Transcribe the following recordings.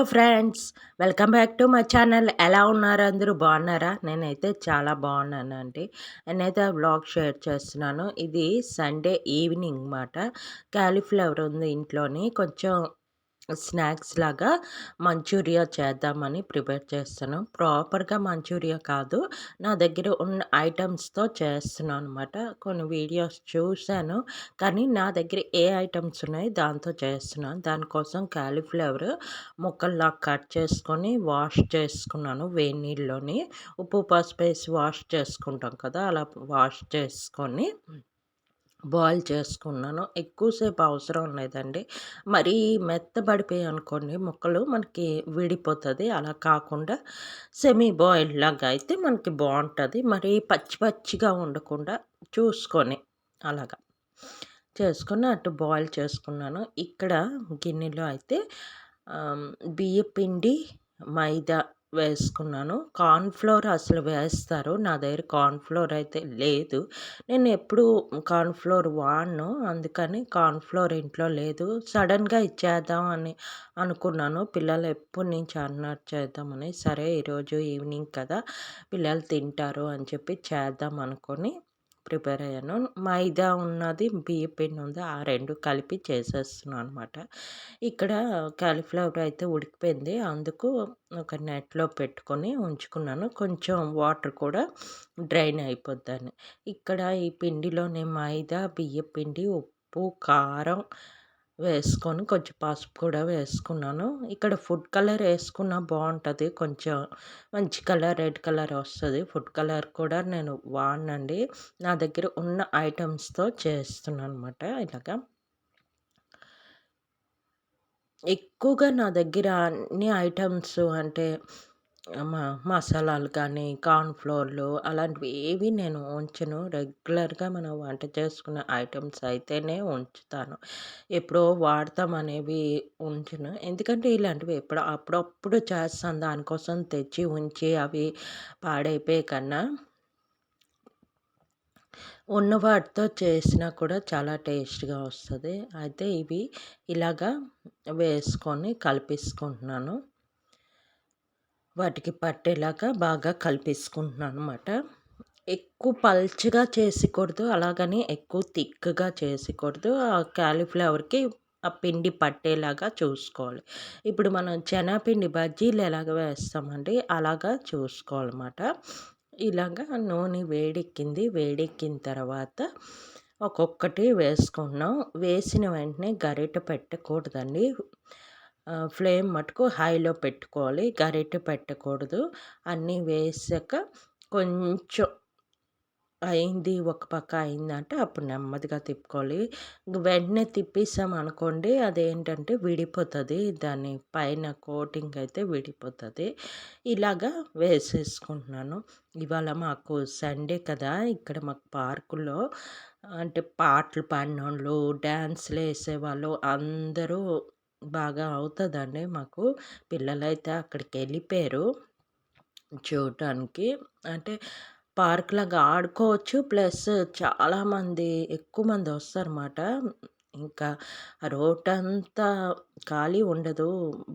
Hello friends welcome back to my channel. ఎలా ఉన్నారు అందరూ? బాగున్నారా? నేనైతే చాలా బాగున్నాను అండి. నేనైతే వ్లాగ్ షేర్ చేస్తున్నాను. ఇది సండే ఈవినింగ్ మాట. క్యాలీఫ్లవర్ ఉంది ఇంట్లోని. కొంచెం స్నాక్స్ లాగా మంచూరియా చేద్దామని ప్రిపేర్ చేస్తాను ప్రాపర్గా మంచూరియా కాదు నా దగ్గర ఉన్న ఐటమ్స్తో చేస్తున్నాను అనమాట కొన్ని వీడియోస్ చూశాను కానీ నా దగ్గర ఏ ఐటమ్స్ ఉన్నాయి దాంతో చేస్తున్నాను. దానికోసం క్యాలీఫ్లవర్ ముక్కల్లా కట్ చేసుకొని వాష్ చేసుకున్నాను వేడి నీళ్ళలోని. ఉప్పు పసుపు వేసి వాష్ చేసుకుంటాం కదా అలా వాష్ చేసుకొని బాయిల్ చేసుకున్నాను. ఎక్కువసేపు అవసరం లేదండి. మరీ మెత్తబడిపోయి అనుకోండి ముక్కలు మనకి విడిపోతుంది. అలా కాకుండా సెమీ బాయిల్డ్ లాగా అయితే మనకి బాగుంటుంది. మరి పచ్చి పచ్చిగా ఉండకుండా చూసుకొని అలాగా చేసుకొని అటు బాయిల్ చేసుకున్నాను. ఇక్కడ గిన్నెలో అయితే బియ్య పిండి మైదా వేసుకున్నాను కార్న్‌ఫ్లోర్ అసలు వేస్తారు. నా దగ్గర కార్న్‌ఫ్లోర్ అయితే లేదు. నేను ఎప్పుడు కార్న్‌ఫ్లోర్ వాడను. అందుకని కార్న్‌ఫ్లోర్ ఇంట్లో లేదు. సడన్‌గా ఇచ్చేద్దాం అని అనుకున్నాను. పిల్లలు ఎప్పటి నుంచి అన్నారు చేద్దామని. సరే ఈరోజు ఈవినింగ్ కదా! పిల్లలు తింటారు అని చెప్పి చేద్దాం అనుకొని ప్రిపేర్ అయ్యాను. మైదా ఉన్నది బియ్య పిండి ఉంది ఆ రెండు కలిపి చేసేస్తున్నాను అనమాట ఇక్కడ కాలీఫ్లవర్ అయితే ఉడికిపోయింది. అందుకు ఒక నెట్లో పెట్టుకొని ఉంచుకున్నాను. కొంచెం వాటర్ కూడా డ్రైన్ అయిపోద్దని. ఇక్కడ ఈ పిండిలోనే మైదా బియ్య పిండి ఉప్పు కారం వేసుకొని కొంచెం పసుపు కూడా వేసుకున్నాను. ఇక్కడ ఫుడ్ కలర్ వేసుకున్న బాగుంటుంది. కొంచెం మంచి కలర్ రెడ్ కలర్ వస్తుంది. ఫుడ్ కలర్ కూడా నేను వాడినండి. నా దగ్గర ఉన్న ఐటమ్స్తో చేస్తున్నాను అనమాట ఇలాగా. ఎక్కువగా నా దగ్గర అన్ని ఐటమ్స్ అంటే మా మసాలాలు కానీ కార్న్‌ఫ్లోర్‌లు అలాంటివి ఏవి నేను ఉంచను. రెగ్యులర్‌గా మనం వంట చేసుకునే ఐటమ్స్ అయితేనే ఉంచుతాను. ఎప్పుడో వాడతాం అనేవి ఉంచను. ఎందుకంటే ఇలాంటివి ఎప్పుడు అప్పుడప్పుడు చేస్తాను. దానికోసం తెచ్చి ఉంచి అవి పాడైపోయే కన్నా ఉన్న వాటితో చేసినా కూడా చాలా టేస్ట్‌గా వస్తుంది. అయితే ఇవి ఇలాగా వేసుకొని కలిపేసుకుంటున్నాను. వాటికి పట్టేలాగా బాగా కలిపేసుకుంటున్నాను అనమాట. ఎక్కువ పల్చగా చేసకూడదు అలాగని ఎక్కువ థిక్‌గా చేసికూడదు. ఆ క్యాలీఫ్లవర్‌కి ఆ పిండి పట్టేలాగా చూసుకోవాలి. ఇప్పుడు మనం శనగపిండి బజ్జీలు ఎలాగ వేస్తామండి అలాగా చూసుకోవాలన్నమాట. ఇలాగా నూనె వేడెక్కింది వేడెక్కిన తర్వాత ఒక్కొక్కటి వేసుకున్నాం వేసిన వెంటనే గరిట పెట్టకూడదండి ఫ్లేమ్ మటుకు హైలో పెట్టుకోవాలి. గరిటె పెట్టకూడదు. అన్నీ వేసాక కొంచెం అయింది ఒక పక్క అయిందంటే అప్పుడు నెమ్మదిగా తిప్పుకోవాలి. వెంటనే తిప్పేసాం అనుకోండి అదేంటంటే విడిపోతుంది. దాని పైన కోటింగ్ అయితే విడిపోతుంది. ఇలాగా వేసేసుకుంటున్నాను. ఇవాళ మాకు సండే కదా ఇక్కడ మాకు పార్కులో అంటే పాటలు పాడినోళ్ళు డ్యాన్స్లు వేసేవాళ్ళు అందరూ బాగా అవుతుందండి మాకు. పిల్లలైతే అక్కడికి వెళ్ళిపోయారు చూడటానికి అంటే పార్క్ లాగా ఆడుకోవచ్చు. ప్లస్ చాలామంది ఎక్కువ మంది వస్తారన్నమాట. ఇంకా రోడ్ అంతా ఖాళీ ఉండదు.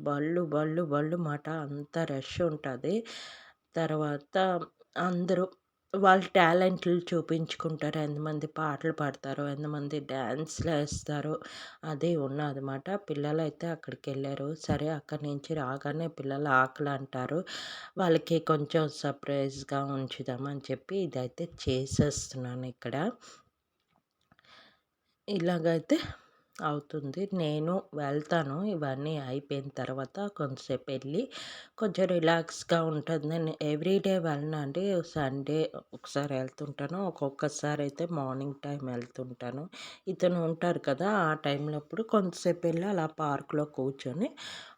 బళ్ళు బళ్ళు బళ్ళు మాట అంతా రష్ ఉంటుంది. తర్వాత అందరూ వాళ్ళ టాలెంట్లు చూపించుకుంటారు. ఎంతమంది పాటలు పాడతారో ఎంతమంది డ్యాన్స్లు వేస్తారో అది ఉన్నదన్నమాట. పిల్లలు అయితే అక్కడికి వెళ్ళారు సరే అక్కడి నుంచి రాగానే పిల్లలు ఆకలి అంటారు. వాళ్ళకి కొంచెం సర్ప్రైజ్గా ఉంచుదామని చెప్పి ఇదైతే చేసేస్తున్నాను ఇక్కడ. ఇలాగైతే అవుతుంది. నేను వెళ్తాను. ఇవన్నీ అయిపోయిన తర్వాత కొంతసేపు వెళ్ళి కొంచెం రిలాక్స్గా ఉంటుంది. నేను ఎవ్రీడే వెళ్ళనండి సండే ఒకసారి వెళ్తుంటాను. ఒక్కొక్కసారి అయితే మార్నింగ్ టైం వెళ్తుంటాను. ఇతను ఉంటారు కదా ఆ టైంలో అప్పుడు కొంతసేపు వెళ్ళి అలా పార్క్లో కూర్చొని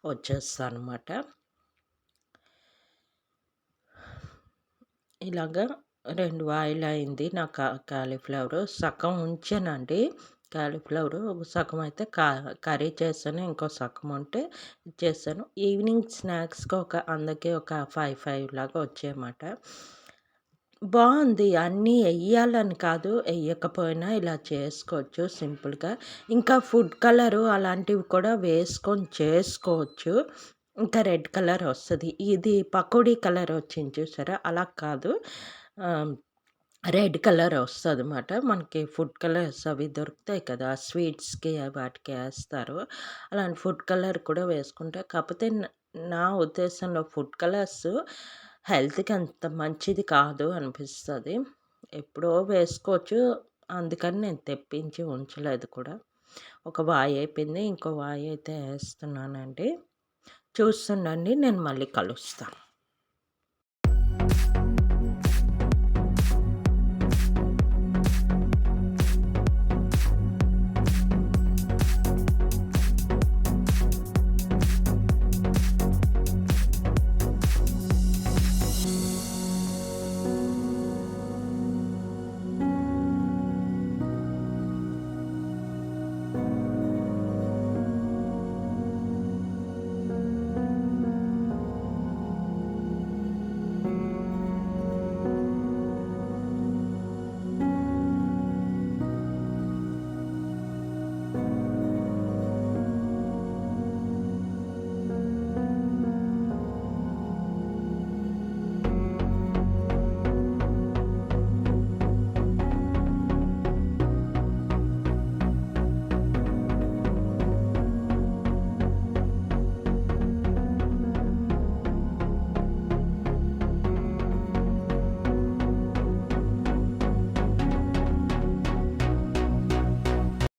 వచ్చేస్తాను అనమాట ఇలాగా రెండు వాయిల్ అయింది నా కా కాలీఫ్లవర్. సగం ఉంచానండి. కాలీఫ్లవర్ సగం అయితే కా కర్రీ చేస్తాను ఇంకో సగం ఉంటే చేశాను. ఈవినింగ్ స్నాక్స్కి ఒక అందుకే ఒక ఫైవ్ ఫైవ్ లాగా వచ్చాయన్నమాట బాగుంది. అన్నీ వెయ్యాలని కాదు. వేయకపోయినా ఇలా చేసుకోవచ్చు సింపుల్గా. ఇంకా ఫుడ్ కలరు అలాంటివి కూడా వేసుకొని చేసుకోవచ్చు. ఇంకా రెడ్ కలర్ వస్తుంది. ఇది పకోడీ కలర్ వచ్చింది చూసారా? అలా కాదు. రెడ్ కలర్ వస్తుంది అన్నమాట మనకి ఫుడ్ కలర్స్ అవి దొరుకుతాయి కదా స్వీట్స్కి వాటికి వేస్తారు. అలాంటి ఫుడ్ కలర్ కూడా వేసుకుంటే కాకపోతే నా ఉద్దేశంలో ఫుడ్ కలర్స్ హెల్త్కి అంత మంచిది కాదు అనిపిస్తుంది. ఎప్పుడో వేసుకోవచ్చు అందుకని నేను తెప్పించి ఉంచలేదు కూడా. ఒక వాయి అయిపోయింది ఇంకో వాయి అయితే వేస్తున్నానండి. చూస్తుండండి నేను మళ్ళీ కలుస్తాను.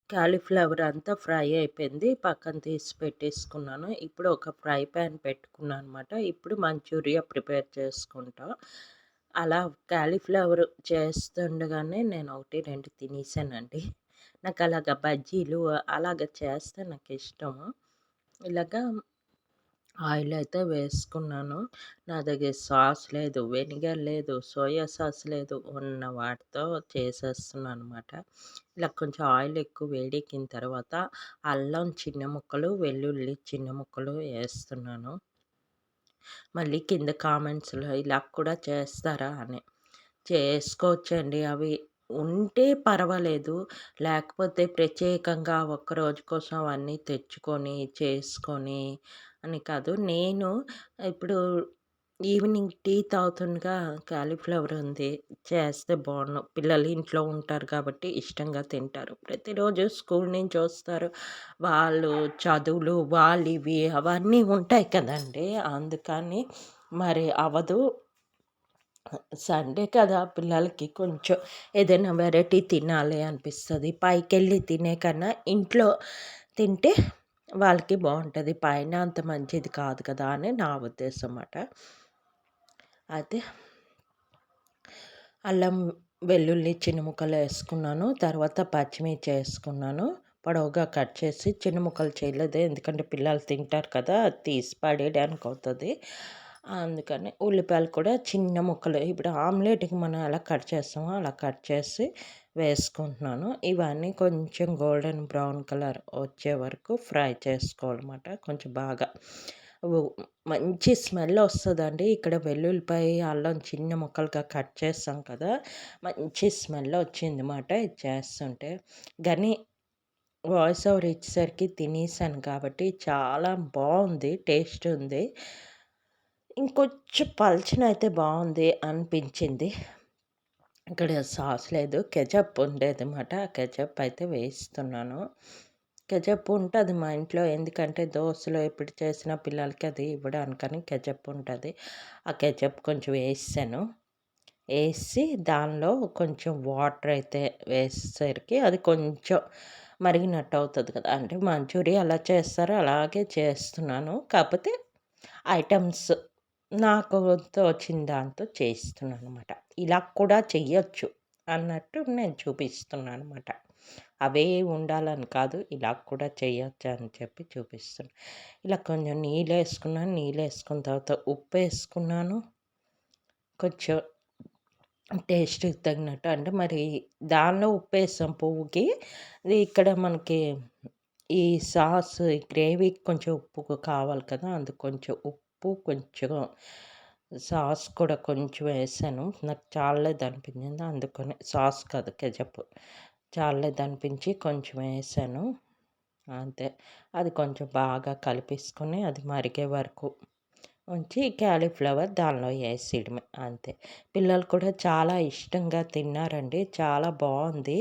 క్యాలీఫ్లవర్ అంతా ఫ్రై అయిపోయింది. పక్కన తీసి పెట్టేసుకున్నాను. ఇప్పుడు ఒక ఫ్రై ప్యాన్ పెట్టుకున్నాను అనమాట ఇప్పుడు మంచూరియా ప్రిపేర్ చేసుకుంటా. అలా క్యాలీఫ్లవర్ చేస్తుండగానే నేను ఒకటి రెండు తినేసానండి. నాకు అలాగ బజ్జీలు అలాగ చేస్తే నాకు ఇష్టము ఇలాగా ఆయిల్ అయితే వేసుకున్నాను. నా దగ్గర సాస్ లేదు వెనిగర్ లేదు సోయా సాస్ లేదు ఉన్న వాటితో చేసేస్తున్నాను అనమాట ఇలా కొంచెం ఆయిల్ ఎక్కువ వేడెక్కిన తర్వాత అల్లం చిన్న ముక్కలు వెల్లుల్లి చిన్న ముక్కలు వేస్తున్నాను. మళ్ళీ కింద కామెంట్స్లో ఇలా కూడా చేస్తారా అని. చేసుకోవచ్చండి అవి. ఉంటే పర్వాలేదు. లేకపోతే ప్రత్యేకంగా ఒక్కరోజు కోసం అవన్నీ తెచ్చుకొని చేసుకొని అని కాదు. నేను ఇప్పుడు ఈవినింగ్ టీ తాగుతుండగా కాలీఫ్లవర్ ఉంది. చేస్తే బాగుండు. పిల్లలు ఇంట్లో ఉంటారు కాబట్టి ఇష్టంగా తింటారు. ప్రతిరోజు స్కూల్ నుంచి వస్తారు. వాళ్ళు చదువులు వాళ్ళు ఇవి అవన్నీ ఉంటాయి కదండి. అందుకని మరి అవదు. సండే కదా పిల్లలకి కొంచెం ఏదైనా వెరైటీ తినాలి అనిపిస్తుంది. పైకి వెళ్ళి తినే కన్నా ఇంట్లో తింటే వాళ్ళకి బాగుంటుంది పైన అంత మంచిది కాదు కదా అని నా ఉద్దేశం అన్నమాట అయితే అల్లం వెల్లుల్లి చిన్న ముక్కలు వేసుకున్నాను తర్వాత పచ్చిమిర్చి వేసుకున్నాను పొడవుగా కట్ చేసి చిన్న ముక్కలు చేయలేదు ఎందుకంటే పిల్లలు తింటారు కదా తీసి పడేయడానికి అవుతుంది. అందుకని ఉల్లిపాయలు కూడా చిన్న ముక్కలు ఇప్పుడు ఆమ్లెట్కి మనం ఎలా కట్ చేస్తామో అలా కట్ చేసి వేసుకుంటున్నాను. ఇవన్నీ కొంచెం గోల్డెన్ బ్రౌన్ కలర్ వచ్చే వరకు ఫ్రై చేసుకోవాలన్నమాట. కొంచెం బాగా మంచి స్మెల్ వస్తుందండి. ఇక్కడ వెల్లుల్లిపాయ అల్లం చిన్న ముక్కలుగా కట్ చేస్తాం కదా మంచి స్మెల్ వచ్చింది అనమాట ఇది చేస్తుంటే. కానీ వాయిస్ ఓవర్ ఇచ్చేసరికి తినేసాను కాబట్టి చాలా బాగుంది టేస్ట్ ఉంది. ఇంకొంచెం పల్చన అయితే బాగుంది అనిపించింది. ఇక్కడ సాస్ లేదు కెచప్ ఉండేది అనమాట కెచప్ అయితే వేస్తున్నాను కెచప్ ఉంటుంది మా ఇంట్లో ఎందుకంటే దోశలో ఎప్పుడు చేసిన పిల్లలకి అది ఇవ్వడానికని కెచప్ ఉంటుంది. ఆ కెచప్ కొంచెం వేసాను వేసి దానిలో కొంచెం వాటర్ అయితే వేసేసరికి అది కొంచెం మరిగినట్టు అవుతుంది కదా. అంటే మంచూరియా అలా చేస్తారో అలాగే చేస్తున్నాను. కాకపోతే ఐటమ్స్ నాకు వచ్చిన దాంతో చేస్తున్నాను అనమాట ఇలా కూడా చెయ్యొచ్చు అన్నట్టు నేను చూపిస్తున్నాను అనమాట అవే ఉండాలని కాదు ఇలా కూడా చేయొచ్చు అని చెప్పి చూపిస్తున్నాను ఇలా కొంచెం నీళ్ళు వేసుకున్నాను నీళ్ళు వేసుకున్న తర్వాత ఉప్పు వేసుకున్నాను. కొంచెం టేస్ట్కి తగినట్టు అంటే మరి దానిలో ఉప్పు వేస్తాం పువ్వుకి. ఇక్కడ మనకి ఈ సాస్ గ్రేవీకి కొంచెం ఉప్పు కావాలి కదా అందుకు కొంచెం ఉప్పు ఉప్పు కొంచెం సాస్ కూడా కొంచెం వేసాను. నాకు చాలలేదు అనిపించింది. అందుకని సాస్ కాదు కెజప్ చాలలేదు అనిపించి కొంచెం వేసాను. అంతే. అది కొంచెం బాగా కలిపేసుకొని అది మరిగే వరకు ఉంచి క్యాలీఫ్లవర్ దానిలో వేసేయడమే. అంతే. పిల్లలు కూడా చాలా ఇష్టంగా తిన్నారండి. చాలా బాగుంది.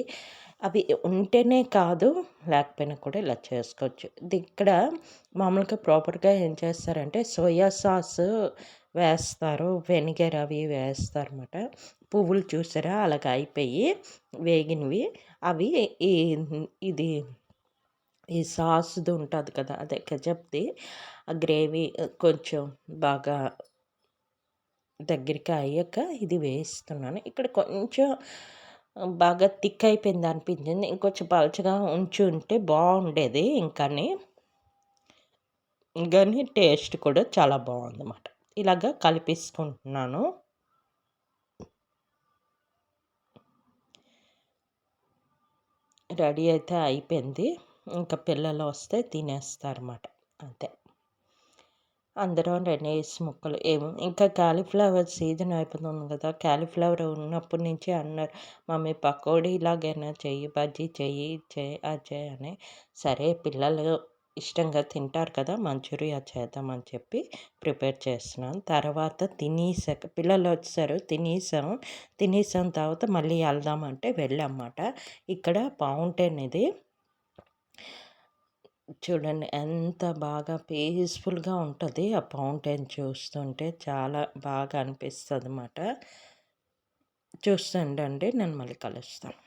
అవి ఉంటేనే కాదు లేకపోయినా కూడా ఇలా చేసుకోవచ్చు. ఇది ఇక్కడ మామూలుగా ప్రాపర్గా ఏం చేస్తారంటే సోయా సాస్ వేస్తారు వెనిగర్ అవి వేస్తారన్నమాట. పువ్వులు చూసారా? అలాగ అయిపోయి వేగినవి. అవి ఈ ఇది ఈ సాస్ది ఉంటుంది కదా అదే కెచప్ది ఆ గ్రేవీ కొంచెం బాగా దగ్గరికి అయ్యాక ఇది వేస్తున్నాను. ఇక్కడ కొంచెం బాగా థిక్ అయిపోయింది అనిపించింది. ఇంకొంచెం పలచగా ఉంచి ఉంటే బాగుండేది. ఇంకాని కానీ టేస్ట్ కూడా చాలా బాగుందన్నమాట. ఇలాగ కలిపేసుకుంటున్నాను. రెడీ అయితే అయిపోయింది. ఇంకా పిల్లలు వస్తే తినేస్తారన్నమాట. అంతే. అందరం రెండేసి ముక్కలు ఏమో. ఇంకా కాలీఫ్లవర్ సీజన్ అయిపోతుంది కదా కాలీఫ్లవర్ ఉన్నప్పటి నుంచి అన్నారు. మమ్మీ పకోడీ ఇలాగైనా చెయ్యి బజ్జీ చెయ్యి చేయి అది చేయి అని. సరే పిల్లలు ఇష్టంగా తింటారు కదా మంచూరియా చేద్దామని చెప్పి ప్రిపేర్ చేస్తున్నాను. తర్వాత తినేసాక పిల్లలు వచ్చారు. తినేసాం. తినేసాం తర్వాత మళ్ళీ వెళ్దామంటే వెళ్ళామన్నమాట ఇక్కడ ఫౌంటైన్ ఇది. చూడండి ఎంత బాగా పీస్ఫుల్గా ఉంటుంది ఆ ఫౌంటైన్ చూస్తుంటే చాలా బాగా అనిపిస్తుంది అన్నమాట చూస్తుండండి నేను మళ్ళీ కలుస్తాను.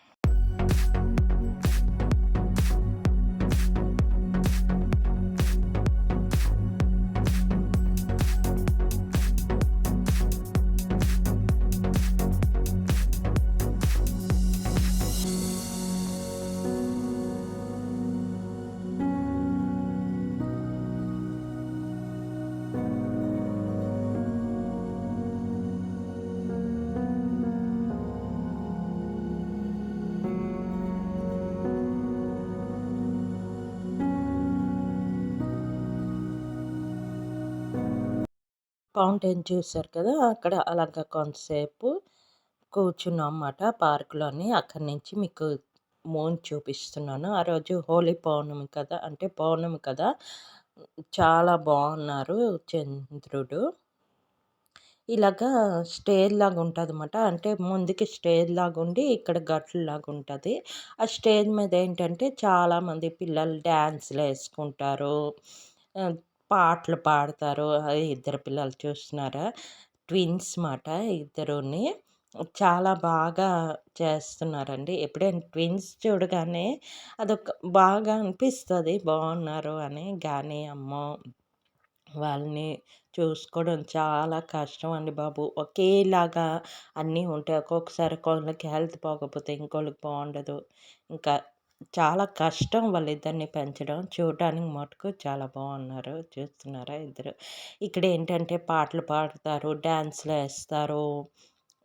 ఫౌంటైన్ చూసారు కదా! అక్కడ అలాగ కొంతసేపు కూర్చున్నాం అన్నమాట పార్కులోని. అక్కడి నుంచి మీకు మూన్ చూపిస్తున్నాను. ఆ రోజు హోలీ పౌర్ణమి కదా! అంటే పౌర్ణమి కదా! చాలా బాగున్నారు చంద్రుడు. ఇలాగా స్టేజ్ లాగా ఉంటుంది అనమాట అంటే ముందుకి స్టేజ్ లాగా ఉండి ఇక్కడ గట్లు లాగా ఉంటుంది. ఆ స్టేజ్ మీద ఏంటంటే చాలామంది పిల్లలు డ్యాన్స్లు వేసుకుంటారు. పాటలు పాడతారు ఇద్దరు పిల్లలు చూస్తున్నారా? ట్విన్స్ మాట ఇద్దరుని. చాలా బాగా చేస్తున్నారండి. ఎప్పుడైనా ట్విన్స్ చూడగానే అదొక బాగా అనిపిస్తుంది. బాగున్నారు అని కానీ అమ్మో! వాళ్ళని చూసుకోవడం చాలా కష్టం అండి బాబు. ఒకేలాగా అన్నీ ఉంటాయి. ఒక్కొక్కసారి ఒకళ్ళకి హెల్త్ బాగోకపోతే ఇంకోళ్ళకి బాగుండదు. ఇంకా చాలా కష్టం వాళ్ళిద్దరిని పెంచడం. చూడటానికి మటుకు చాలా బాగున్నారు. చూస్తున్నారా ఇద్దరు? ఇక్కడ ఏంటంటే పాటలు పాడతారు డ్యాన్స్లు వేస్తారు.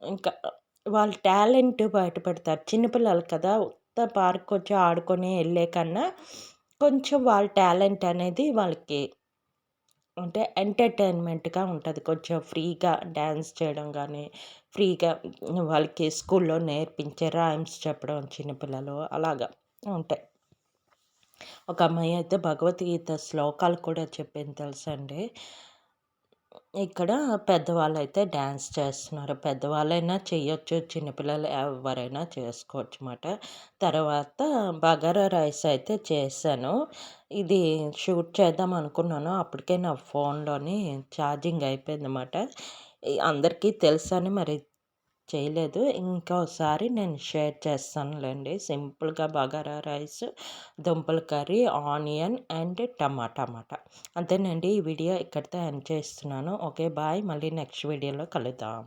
ఇంకా వాళ్ళ టాలెంట్ బయటపడతారు. చిన్నపిల్లలు కదా ఉత్త పార్క్ వచ్చి ఆడుకొని వెళ్ళే కన్నా కొంచెం వాళ్ళ టాలెంట్ అనేది వాళ్ళకి అంటే ఎంటర్టైన్మెంట్గా ఉంటుంది. కొంచెం ఫ్రీగా డ్యాన్స్ చేయడం కానీ ఫ్రీగా వాళ్ళకి స్కూల్లో నేర్పించే రైమ్స్ చెప్పడం చిన్నపిల్లలు అలాగా. ఉంటాయి. ఒక అమ్మాయి అయితే భగవద్గీత శ్లోకాలు కూడా చెప్పింది తెలుసండి ఇక్కడ పెద్దవాళ్ళు అయితే డ్యాన్స్ చేస్తున్నారు. పెద్దవాళ్ళైనా చేయొచ్చు చిన్నపిల్లలు ఎవరైనా చేసుకోవచ్చు అన్నమాట. తర్వాత బగారా రైస్ అయితే చేశాను. ఇది షూట్ చేద్దాం అనుకున్నాను. అప్పటికే నా ఫోన్లోని ఛార్జింగ్ అయిపోయింది అన్నమాట. అందరికీ తెలుసని మరి చేయలేదు. ఇంకోసారి నేను షేర్ చేస్తానులేండి. సింపుల్గా బగారా రైస్ దుంపల కర్రీ ఆనియన్ అండ్ టమాటా అన్నమాట. అంతేనండి. ఈ వీడియో ఇక్కడితో ఎండ్ చేస్తున్నాను. Okay bye. మళ్ళీ నెక్స్ట్ వీడియోలో కలుద్దాం.